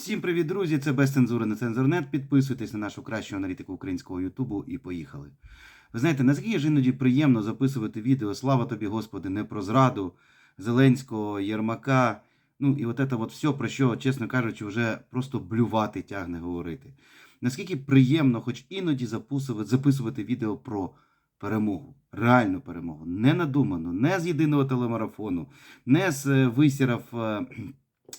Всім привіт, друзі! Це без цензури на цензурнет. Підписуйтесь на нашу кращу аналітику українського Ютубу і поїхали. Ви знаєте, наскільки ж іноді приємно записувати відео Слава тобі, Господи, не про зраду Зеленського, Єрмака. Ну і от це от все, про що, чесно кажучи, вже просто блювати тягне говорити. Наскільки приємно, хоч іноді записувати, відео про перемогу, реальну перемогу, не надуману, не з єдиного телемарафону, не з е, висірав е,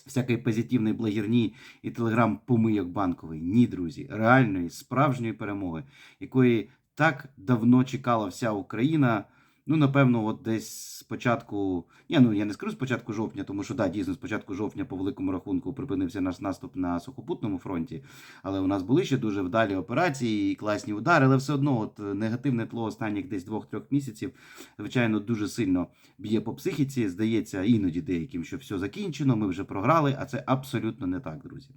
всякої позитивної благірні і телеграм-помийок банковий. Ні, друзі, реальної, справжньої перемоги, якої так давно чекала вся Україна. Ну, напевно, от десь з початку, ні, ну я не скажу з початку жовтня, тому що да, дійсно з початку жовтня по великому рахунку припинився наш наступ на сухопутному фронті. Але у нас були ще дуже вдалі операції і класні удари, але все одно от негативне тло останніх десь двох-трьох місяців, звичайно, дуже сильно б'є по психіці. Здається, іноді деяким, що все закінчено, ми вже програли, а це абсолютно не так, друзі.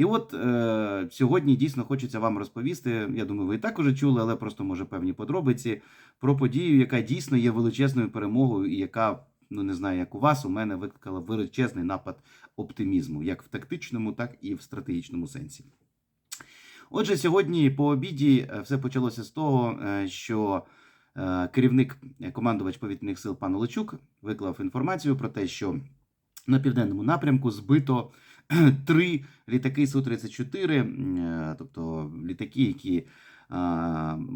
І от е, сьогодні дійсно хочеться вам розповісти. Я думаю, ви і так уже чули, але просто може певні подробиці про подію, яка дійсно є величезною перемогою, і яка, ну не знаю, як у вас, у мене викликала величезний напад оптимізму, як в тактичному, так і в стратегічному сенсі. Отже, сьогодні по обіді е, все почалося з того, е, що е, керівник командувач повітряних сил пан Олечук виклав інформацію про те, що на південному напрямку збито три літаки Су-34, е, тобто літаки, які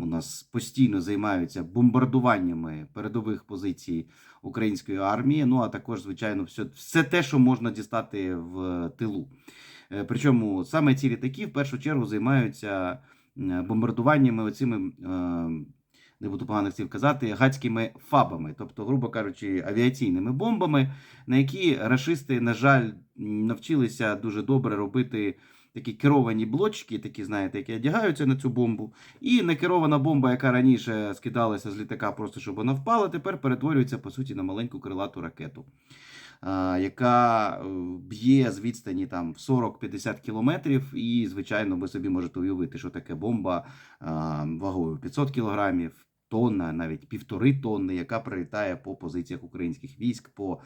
у нас постійно займаються бомбардуваннями передових позицій української армії. Ну а також, звичайно, все, все те, що можна дістати в тилу. Е, Причому саме ці літаки в першу чергу займаються е, бомбардуваннями оцими. Не буду поганих слів казати, гацькими фабами, тобто, грубо кажучи, авіаційними бомбами, на які рашисти, на жаль, навчилися дуже добре робити такі керовані блочки, такі, знаєте, які одягаються на цю бомбу. І некерована бомба, яка раніше скидалася з літака, просто щоб вона впала, тепер перетворюється по суті на маленьку крилату ракету, яка е, б'є з відстані там 40-50 кілометрів. І, звичайно, ви собі можете уявити, що таке бомба вагою 500 кілограмів. Тонна, навіть півтори тонни, яка прилітає по позиціях українських військ, по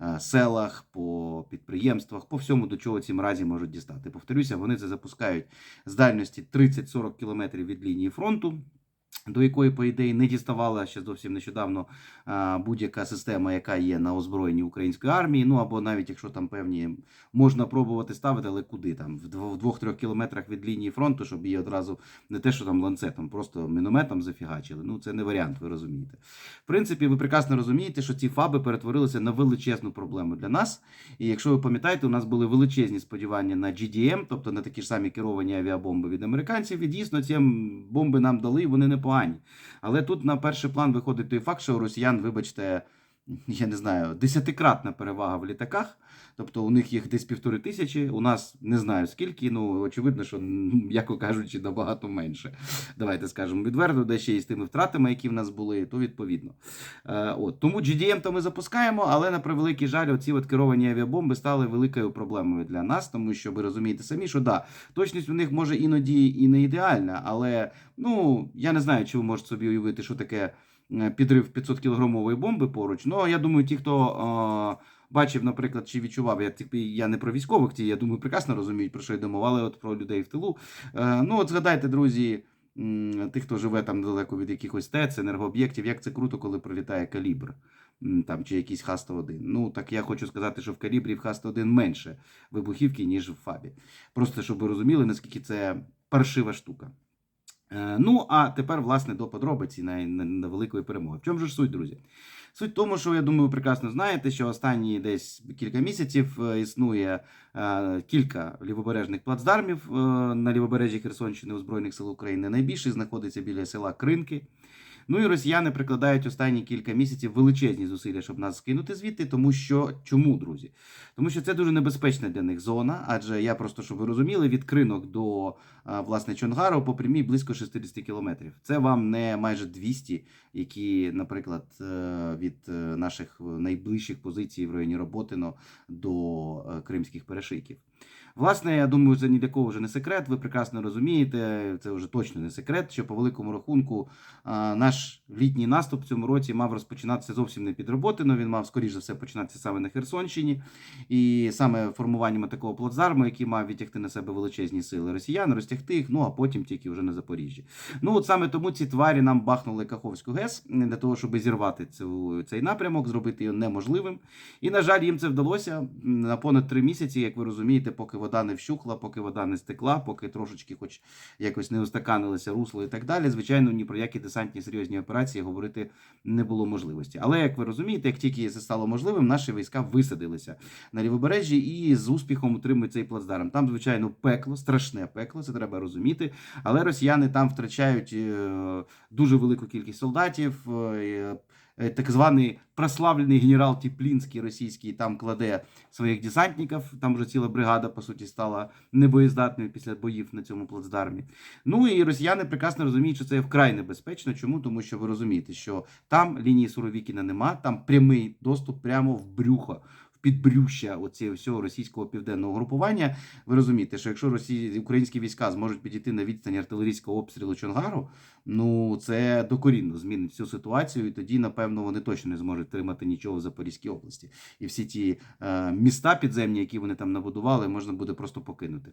е, селах, по підприємствах, по всьому, до чого ці мразі можуть дістати. Повторюся, вони це запускають з дальності 30-40 кілометрів від лінії фронту. До якої, по ідеї, не діставала ще зовсім нещодавно будь-яка система, яка є на озброєнні української армії. Ну або навіть якщо там певні можна пробувати ставити, але куди там в дво- в двох-трьох кілометрах від лінії фронту, щоб її одразу не те, що там ланцетом, просто мінометом зафігачили. Ну це не варіант, ви розумієте. В принципі, ви прекрасно розумієте, що ці фаби перетворилися на величезну проблему для нас. І якщо ви пам'ятаєте, у нас були величезні сподівання на GDM, тобто на такі ж самі керовані авіабомби від американців. І дійсно ці бомби нам дали, вони непогані. Але тут на перший план виходить той факт, що росіян, вибачте, я не знаю, десятикратна перевага в літаках. Тобто у них їх десь півтори тисячі, у нас не знаю скільки, ну очевидно, що, м, яко кажучи, набагато менше. Давайте скажемо відверто, де ще й з тими втратами, які в нас були, то відповідно. Е, от. Тому GDM то ми запускаємо, але на превеликий жаль, оці от керовані авіабомби стали великою проблемою для нас, тому що ви розумієте самі, що да, точність у них може іноді і не ідеальна, але ну я не знаю, чи ви можете собі уявити, що таке підрив 500 кілограмової бомби поруч. Ну я думаю, ті, хто. Е, Бачив, наприклад, чи відчував, я, типу, я не про військових, ті, я думаю, прекрасно розуміють, про що йде мова, але от про людей в тилу. Е, ну, от згадайте, друзі, тих, хто живе там далеко від якихось ТЕЦ, енергооб'єктів, як це круто, коли прилітає калібр там, чи якийсь Х-101. Ну, так я хочу сказати, що в калібрі в Х-101 менше вибухівки, ніж в ФАБі. Просто щоб ви розуміли, наскільки це паршива штука. Е, Ну, а тепер, власне, до подробиці на, на, на великої перемоги. В чому ж суть, друзі? Суть в тому, що я думаю, ви прекрасно знаєте, що останні десь кілька місяців е, існує е, кілька лівобережних плацдармів е, на лівобережжі Херсонщини у Збройних сил України. Найбільший знаходиться біля села Кринки. Ну і росіяни прикладають останні кілька місяців величезні зусилля, щоб нас скинути звідти. Тому що чому, друзі? Тому що це дуже небезпечна для них зона. Адже я просто, щоб ви розуміли, від кринок до власне Чонгару по прямій близько 60 кілометрів. Це вам не майже 200, які, наприклад, е, від е, наших найближчих позицій в районі Роботино до е, кримських перешийків. Власне, я думаю, це ні для кого вже не секрет. Ви прекрасно розумієте, це вже точно не секрет, що по великому рахунку наш літній наступ в цьому році мав розпочинатися зовсім не під роботи, він мав скоріш за все починатися саме на Херсонщині, і саме формуванням такого плацдарму, який мав відтягти на себе величезні сили росіян, розтягти їх, ну а потім тільки вже на Запоріжжі. Ну от саме тому ці тварі нам бахнули Каховську ГЕС для того, щоб зірвати цю, цей напрямок, зробити його неможливим. І, на жаль, їм це вдалося на понад три місяці, як ви розумієте, поки вода не вщухла, поки вода не стекла, поки трошечки, хоч якось не устаканилися русло і так далі. Звичайно, ні про які десантні серйозні операції говорити не було можливості. Але як ви розумієте, як тільки це стало можливим, наші війська висадилися на лівобережжі і з успіхом утримують цей плацдарм. Там, звичайно, пекло, страшне пекло, це треба розуміти. Але росіяни там втрачають е, дуже велику кількість солдатів. Е, Так званий прославлений генерал Тіплінський російський там кладе своїх десантників. Там вже ціла бригада, по суті, стала небоєздатною після боїв на цьому плацдармі. Ну і росіяни прекрасно розуміють, що це вкрай небезпечно. Чому? Тому що ви розумієте, що там лінії Суровікіна нема, там прямий доступ прямо в брюхо. Підбрюща оці всього російського південного групування. Ви розумієте, що якщо росії українські війська зможуть підійти на відстань артилерійського обстрілу Чонгару, ну це докорінно змінить всю ситуацію, і тоді, напевно, вони точно не зможуть тримати нічого в Запорізькій області. І всі ті е, міста підземні, які вони там набудували, можна буде просто покинути.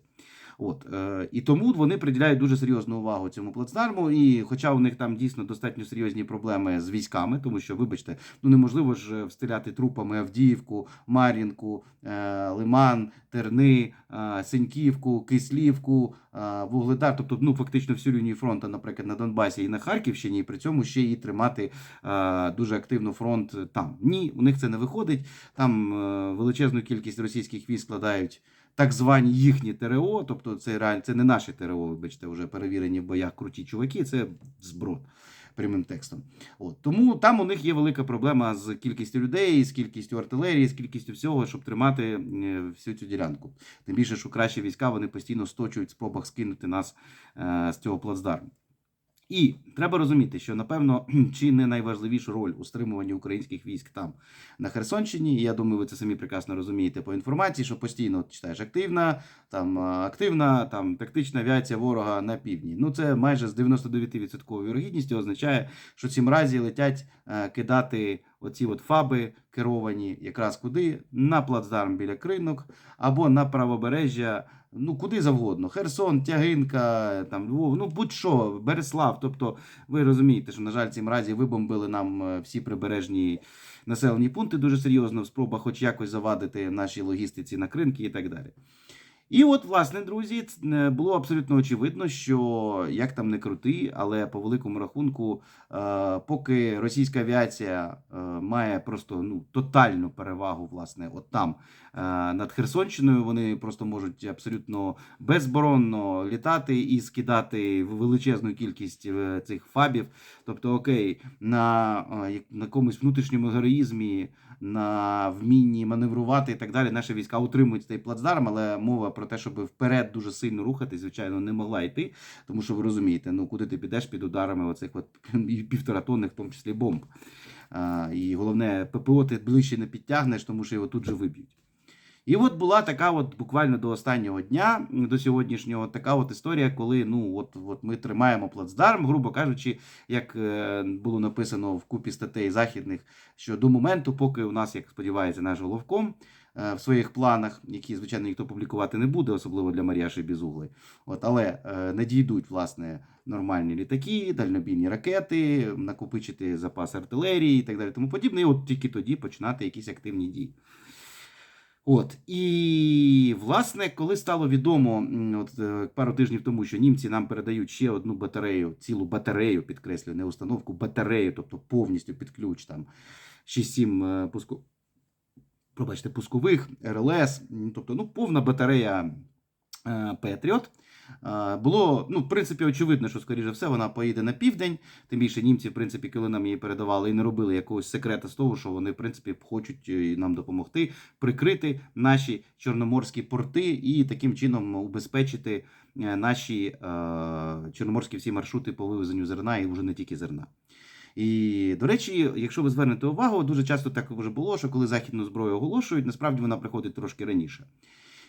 От е, і тому вони приділяють дуже серйозну увагу цьому плацдарму. І хоча у них там дійсно достатньо серйозні проблеми з військами, тому що, вибачте, ну неможливо ж встріляти трупами Авдіївку, Мар'їнку, е, Лиман, Терни, е, Синьківку, Кислівку, е, Вугледар, тобто ну фактично всю лінію фронту, наприклад, на Донбасі і на Харківщині, і при цьому ще і тримати дуже активно фронт там. Ні, у них це не виходить. Там величезну кількість російських військ складають так звані їхні ТРО, тобто це реаль... це не наші ТРО, вибачте, вже перевірені в боях круті чуваки, це зброд. Прямим текстом. От. Тому там у них є велика проблема з кількістю людей, з кількістю артилерії, з кількістю всього, щоб тримати е, всю цю ділянку. Тим більше, що кращі війська вони постійно сточують в спробах скинути нас е, з цього плацдарму. І треба розуміти, що напевно чи не найважливішу роль у стримуванні українських військ там на Херсонщині. Я думаю, ви це самі прекрасно розумієте по інформації, що постійно читаєш активна, там активна, там тактична авіація ворога на півдні. Ну це майже з 99% вірогідністю означає, що ці мразі летять е, кидати оці от фаби керовані якраз куди на плацдарм біля кринок або на правобережжя. Ну, куди завгодно. Херсон, Тягинка, там Львов, ну будь-що, Береслав. Тобто, ви розумієте, що, на жаль, цим разі вибомбили нам е, всі прибережні населені пункти дуже серйозно в спробах хоч якось завадити нашій логістиці на кринки і так далі. І от, власне, друзі, е, було абсолютно очевидно, що як там не крути, але по великому рахунку, е, поки російська авіація має просто ну, тотальну перевагу, власне, от там над Херсонщиною, вони просто можуть абсолютно безборонно літати і скидати величезну кількість е, цих фабів. Тобто, окей, на, е, якомусь внутрішньому героїзмі, на вмінні маневрувати і так далі. Наші війська утримують цей плацдарм, але мова про те, щоб вперед дуже сильно рухатись, звичайно, не могла йти. Тому що ви розумієте, ну куди ти підеш під ударами оцих от і півтора тонних, в тому числі бомб. І головне, ППО ти ближче не підтягнеш, тому що його тут же виб'ють. І от була така, от буквально до останнього дня, до сьогоднішнього, така от історія, коли ну от, от ми тримаємо плацдарм, грубо кажучи, як е, було написано в купі статей західних, що до моменту, поки у нас, як сподівається, наш головком е, в своїх планах, які, звичайно, ніхто публікувати не буде, особливо для Маріаші Бізугли, от, але е, надійдуть, власне, нормальні літаки, дальнобійні ракети, накопичити запас артилерії і так далі, тому подібне, і от тільки тоді починати якісь активні дії. От і власне, коли стало відомо, от е, пару тижнів тому, що німці нам передають ще одну батарею, цілу батарею, підкреслюю, не установку, батарею, тобто повністю під ключ там 6-7 е, пуску... пробачте, пускових РЛС, тобто ну, повна батарея е, Петріот. Е, Було, ну, в принципі, очевидно, що, скоріше все, вона поїде на південь. Тим більше німці, в принципі, коли нам її передавали і не робили якогось секрета з того, що вони, в принципі, хочуть е, нам допомогти прикрити наші чорноморські порти і таким чином убезпечити е, наші е, чорноморські всі маршрути по вивезенню зерна і вже не тільки зерна. І, до речі, якщо ви звернете увагу, дуже часто так вже було, що коли західну зброю оголошують, насправді вона приходить трошки раніше.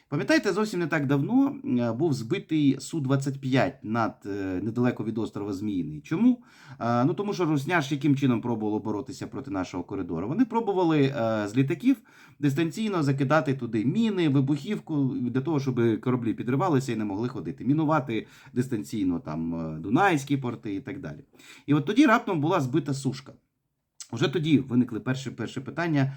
Пам'ятаєте, зовсім не так давно е, був збитий Су-25 над е, недалеко від острова Зміїний. Чому? Е, Ну тому що Русня ж яким чином пробувало боротися проти нашого коридору. Вони пробували з літаків дистанційно закидати туди міни, вибухівку для того, щоб кораблі підривалися і не могли ходити. Мінувати дистанційно там Дунайські порти і так далі. І от тоді раптом була збита сушка. Уже тоді виникли перші, перші питання: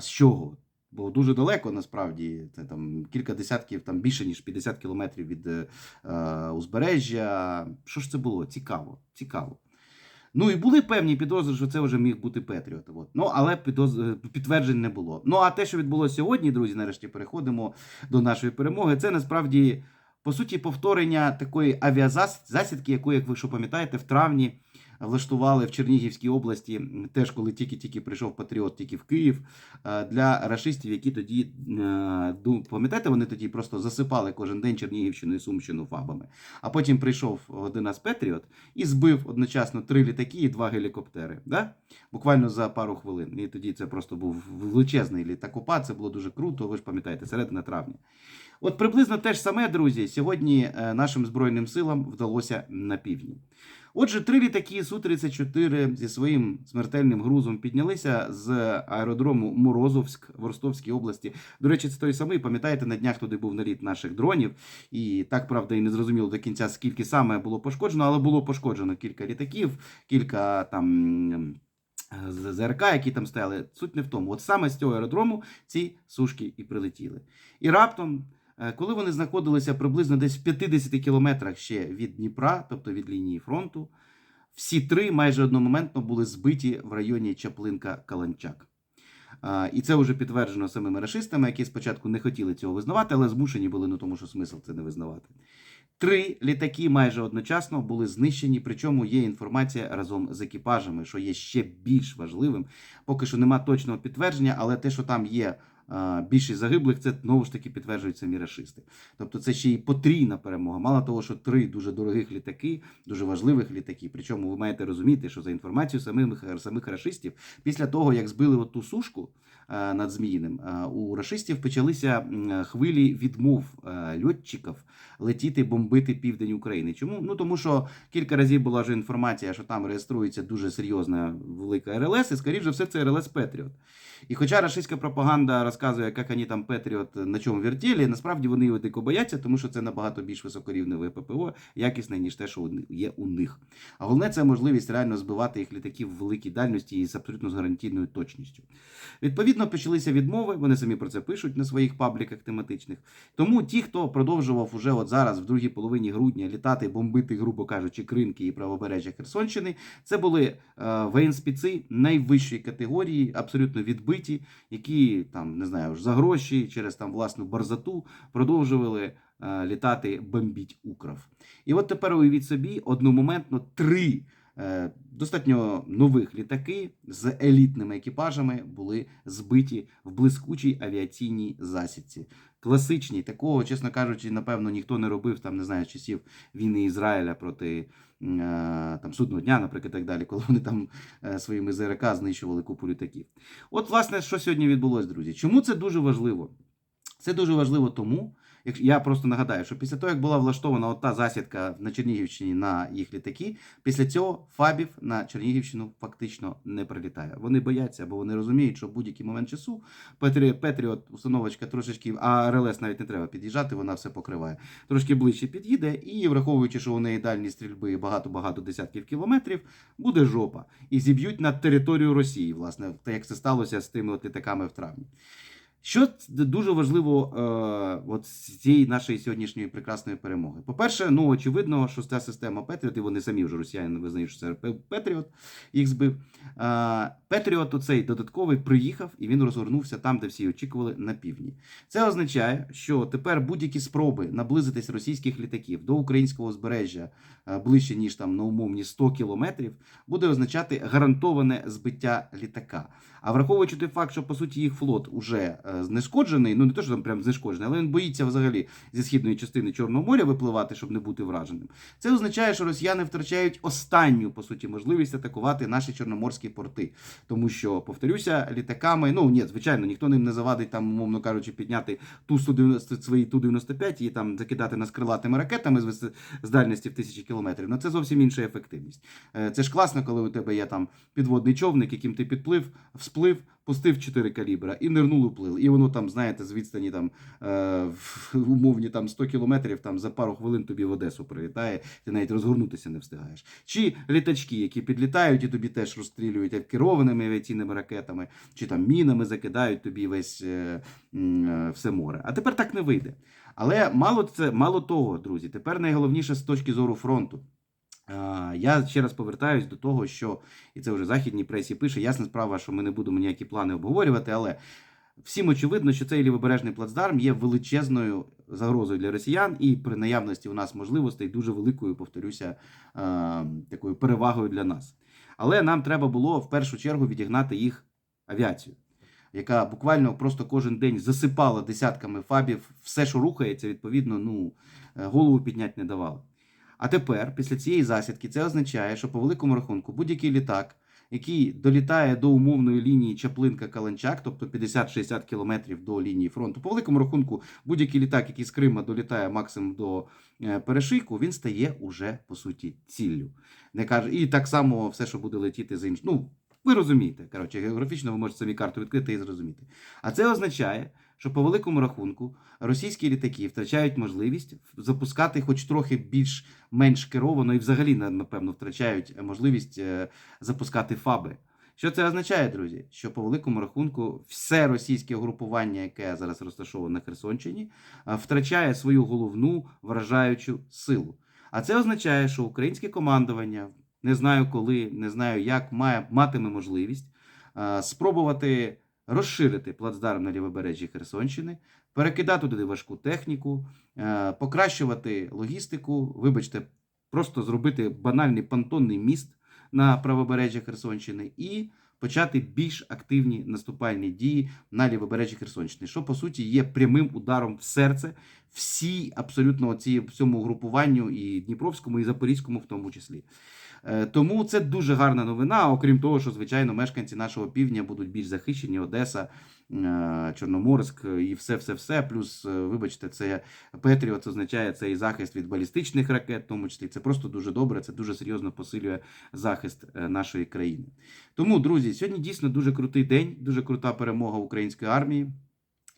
з чого? Бо дуже далеко насправді це там кілька десятків, там більше ніж 50 кілометрів від е, е, узбережжя. Що ж це було? Цікаво, цікаво. Ну і були певні підозри, що це вже міг бути Петріот. От. Ну, але підоз... е, підтверджень не було. Ну а те, що відбулося сьогодні, друзі, нарешті переходимо до нашої перемоги. Це насправді по суті повторення такої авіазасідки, яку, як ви що пам'ятаєте, в травні влаштували в Чернігівській області, теж коли тільки-тільки прийшов Патріот, тільки в Київ, е, для рашистів, які тоді е, пам'ятаєте, вони тоді просто засипали кожен день Чернігівщину і Сумщину фабами. А потім прийшов один раз Петріот і збив одночасно три літаки і два гелікоптери. Да? Буквально за пару хвилин. І тоді це просто був величезний літакопад. Це було дуже круто. Ви ж пам'ятаєте, середина травня. От приблизно те ж саме, друзі, сьогодні е, нашим збройним силам вдалося на півдні. Отже, три літаки Су-34 зі своїм смертельним грузом піднялися з аеродрому Морозовськ в Ростовській області. До речі, це той самий. Пам'ятаєте, на днях туди був наліт наших дронів, і так правда і не зрозуміло до кінця, скільки саме було пошкоджено, але було пошкоджено кілька літаків, кілька там. м, з- ЗРК, які там стояли, суть не в тому. От саме з цього аеродрому ці сушки і прилетіли. І раптом, коли вони знаходилися приблизно десь в 50 кілометрах ще від Дніпра, тобто від лінії фронту, всі три майже одномоментно були збиті в районі Чаплинка-Каланчак. І це вже підтверджено самими рашистами, які спочатку не хотіли цього визнавати, але змушені були, ну тому що смисл це не визнавати. Три літаки майже одночасно були знищені, причому є інформація разом з екіпажами, що є ще більш важливим. Поки що нема точного підтвердження, але те, що там є більшість загиблих, це знову ж таки підтверджують самі рашисти. Тобто це ще й потрійна перемога. Мало того, що три дуже дорогих літаки, дуже важливих літаки. Причому ви маєте розуміти, що за інформацією самих, самих рашистів, після того, як збили оту сушку над Зміїним, е, у рашистів почалися хвилі відмов е, льотчиків летіти бомбити південь України. Чому? Ну тому що кілька разів була вже інформація, що там реєструється дуже серйозна велика РЛС, і скоріше все це РЛС Петріот. І хоча рашистська пропаганда розказує, як вони там Петріот на чому вертілі, насправді вони його дико бояться, тому що це набагато більш високорівневе ППО, якісне, ніж те, що є у них. А головне, це можливість реально збивати їх літаків в великій дальності і з абсолютно гарантійною точністю. Відповідно, почалися відмови, вони самі про це пишуть на своїх пабліках тематичних. Тому ті, хто продовжував уже от зараз, в другій половині грудня, літати, бомбити, грубо кажучи, кринки і правобережжя Херсонщини, це були е, воєнспіци найвищої категорії, абсолютно відбиті, які там не знаю за гроші через там власну барзату продовжували е, літати бомбіть Украв. І от тепер уявіть собі одномоментно три. Е, Достатньо нових літаки з елітними екіпажами були збиті в блискучій авіаційній засідці. Класичній, такого, чесно кажучи, напевно, ніхто не робив там, не знаю, часів війни Ізраїля проти е, там судного дня, наприклад, так далі, коли вони там е, своїми ЗРК знищували купу літаків. От, власне, що сьогодні відбулось, друзі. Чому це дуже важливо? Це дуже важливо тому, я просто нагадаю, що після того, як була влаштована ота засідка на Чернігівщині на їх літаки, після цього фабів на Чернігівщину фактично не прилітає. Вони бояться, бо вони розуміють, що в будь-який момент часу Петрі, Петріот, установочка трошечки, а РЛС навіть не треба під'їжджати, вона все покриває. Трошки ближче під'їде, і враховуючи, що у неї дальні стрільби багато-багато десятків кілометрів, буде жопа. І зіб'ють на територію Росії, власне, так як це сталося з тими от літаками в травні. Що дуже важливо е, от з цієї нашої сьогоднішньої прекрасної перемоги? По-перше, ну очевидно, що ця система Петріот, і вони самі вже росіяни визнають, що це Петріот їх збив. Е, Петріот оцей додатковий приїхав і він розгорнувся там, де всі очікували на півдні. Це означає, що тепер будь-які спроби наблизитись російських літаків до українського узбережжя е, ближче ніж там на умовні 100 кілометрів, буде означати гарантоване збиття літака. А враховуючи той факт, що по суті їх флот уже е, знешкоджений. Ну не то, що там прям знешкоджений, але він боїться взагалі зі східної частини Чорного моря випливати, щоб не бути враженим. Це означає, що росіяни втрачають останню по суті можливість атакувати наші чорноморські порти. Тому що, повторюся, літаками, ну ні, звичайно, ніхто ним не завадить там, умовно кажучи, підняти ту 190, свої ту 95 і там закидати нас крилатими ракетами з, з дальності в тисячі кілометрів. Ну це зовсім інша ефективність. Е, Це ж класно, коли у тебе є там підводний човник, яким ти підплив, всплив, пустив 4 калібра і нирнув уплив. І воно там, знаєте, з відстані там е, умовні там 100 кілометрів там за пару хвилин тобі в Одесу прилітає, ти навіть розгорнутися не встигаєш. Чи літачки, які підлітають і тобі теж розстрілюють керованими авіаційними ракетами, чи там мінами закидають тобі весь е, е, все море. А тепер так не вийде. Але мало це мало того, друзі. Тепер найголовніше з точки зору фронту. Е, Я ще раз повертаюсь до того, що і це вже західній пресі пише. Ясна справа, що ми не будемо ніякі плани обговорювати, але всім очевидно, що цей лівобережний плацдарм є величезною загрозою для росіян, і при наявності у нас можливостей дуже великою, повторюся, е, такою перевагою для нас. Але нам треба було в першу чергу відігнати їх авіацію, яка буквально просто кожен день засипала десятками фабів, все, що рухається, відповідно, ну е, голову підняти не давала. А тепер, після цієї засідки, це означає, що по великому рахунку будь-який літак, який долітає до умовної лінії Чаплинка-Каланчак, тобто 50-60 кілометрів до лінії фронту, по великому рахунку, будь-який літак, який з Крима долітає максимум до е, перешийку, він стає уже по суті ціллю. Не каже, і так само все, що буде летіти з іншим. Ну, ви розумієте, коротше, географічно ви можете самі карту відкрити і зрозуміти. А це означає, що по великому рахунку російські літаки втрачають можливість запускати хоч трохи більш менш керовано і взагалі напевно втрачають можливість е, запускати фаби. Що це означає, друзі? Що по великому рахунку все російське угрупування, яке зараз розташоване на Херсонщині, е, втрачає свою головну вражаючу силу. А це означає, що українське командування не знаю коли, не знаю як, має матиме можливість е, спробувати розширити плацдарм на лівобережжі Херсонщини, перекидати туди важку техніку, е, покращувати логістику, вибачте, просто зробити банальний понтонний міст на правобережжі Херсонщини і почати більш активні наступальні дії на лівобережжі Херсонщини, що по суті є прямим ударом в серце всій абсолютно ці, цьому угрупуванню і Дніпровському, і Запорізькому в тому числі. Е, Тому це дуже гарна новина. Окрім того, що звичайно мешканці нашого півдня будуть більш захищені, Одеса, е, Чорноморськ і все, все, все. Плюс, е, вибачте, це Петріот означає цей захист від балістичних ракет, в тому числі це просто дуже добре. Це дуже серйозно посилює захист нашої країни. Тому, друзі, сьогодні дійсно дуже крутий день, дуже крута перемога української армії.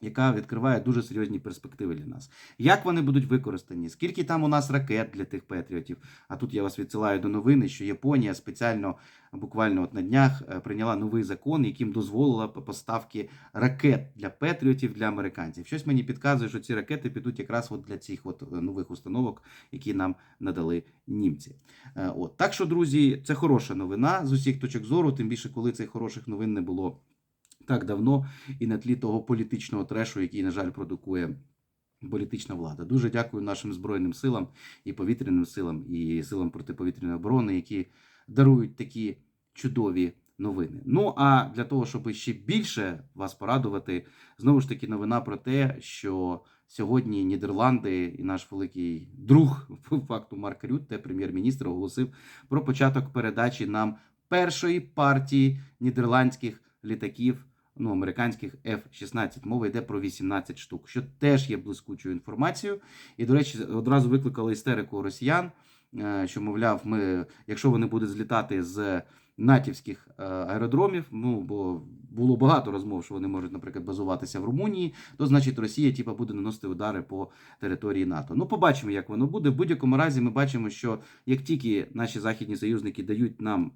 Яка відкриває дуже серйозні перспективи для нас. Як вони будуть використані? Скільки там у нас ракет для тих патріотів? А тут я вас відсилаю до новини, що Японія спеціально буквально от на днях е, прийняла новий закон, яким дозволила поставки ракет для патріотів для американців. Щось мені підказує, що ці ракети підуть якраз от для цих от е, нових установок, які нам надали німці. Е, От так що, друзі, це хороша новина з усіх точок зору, тим більше, коли цих хороших новин не було так давно і на тлі того політичного трешу, який, на жаль, продукує політична влада. Дуже дякую нашим збройним силам і повітряним силам, і силам протиповітряної оборони, які дарують такі чудові новини. Ну а для того, щоб ще більше вас порадувати, знову ж таки новина про те, що сьогодні Нідерланди і наш великий друг по факту Марк Рютте, прем'єр-міністр, оголосив про початок передачі нам першої партії нідерландських літаків. Ну, американських F-16. Мова йде про 18 штук, що теж є блискучою інформацією. І, до речі, одразу викликали істерику росіян, е, що, мовляв, ми, якщо вони будуть злітати з натівських е, аеродромів, ну бо було багато розмов, що вони можуть, наприклад, базуватися в Румунії, то значить Росія типа, буде наносити удари по території НАТО. Ну, побачимо, як воно буде. В будь-якому разі ми бачимо, що як тільки наші західні союзники дають нам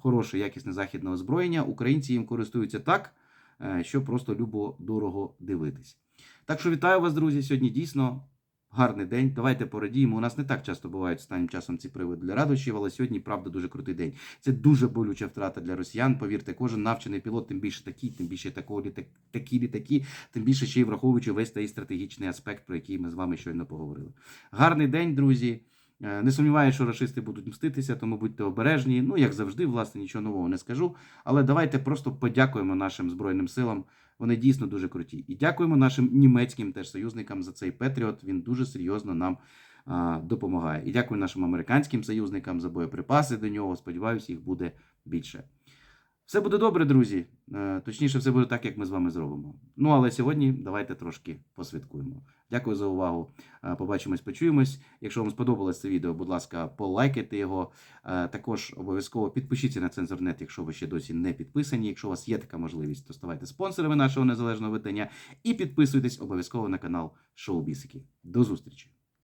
хороше, якісне західне озброєння, українці їм користуються так, е, що просто любо дорого дивитись. Так що вітаю вас, друзі. Сьогодні дійсно гарний день. Давайте порадіємо. У нас не так часто бувають останнім часом ці приводи для радощів, але сьогодні, правда, дуже крутий день. Це дуже болюча втрата для росіян. Повірте, кожен навчений пілот, тим більше такий, тим більше такого літак, такі літаки, тим більше ще й враховуючи весь той стратегічний аспект, про який ми з вами щойно поговорили. Гарний день, друзі. Е, Не сумніваюся, що рашисти будуть мститися, тому будьте обережні. Ну, як завжди, власне, нічого нового не скажу. Але давайте просто подякуємо нашим Збройним силам Вони дійсно дуже круті. І дякуємо нашим німецьким теж союзникам за цей Петріот. Він дуже серйозно нам а, допомагає. І дякую нашим американським союзникам за боєприпаси до нього. Сподіваюся, їх буде більше. Все буде добре, друзі. Е, Точніше, все буде так, як ми з вами зробимо. Ну але сьогодні давайте трошки посвяткуємо. Дякую за увагу. Е, Побачимось, почуємось. Якщо вам сподобалось це відео, будь ласка, полайкайте його. Е, Також обов'язково підпишіться на цензорнет, якщо ви ще досі не підписані. Якщо у вас є така можливість, то ставайте спонсорами нашого незалежного видання і підписуйтесь обов'язково на канал Шоу Бісики. До зустрічі!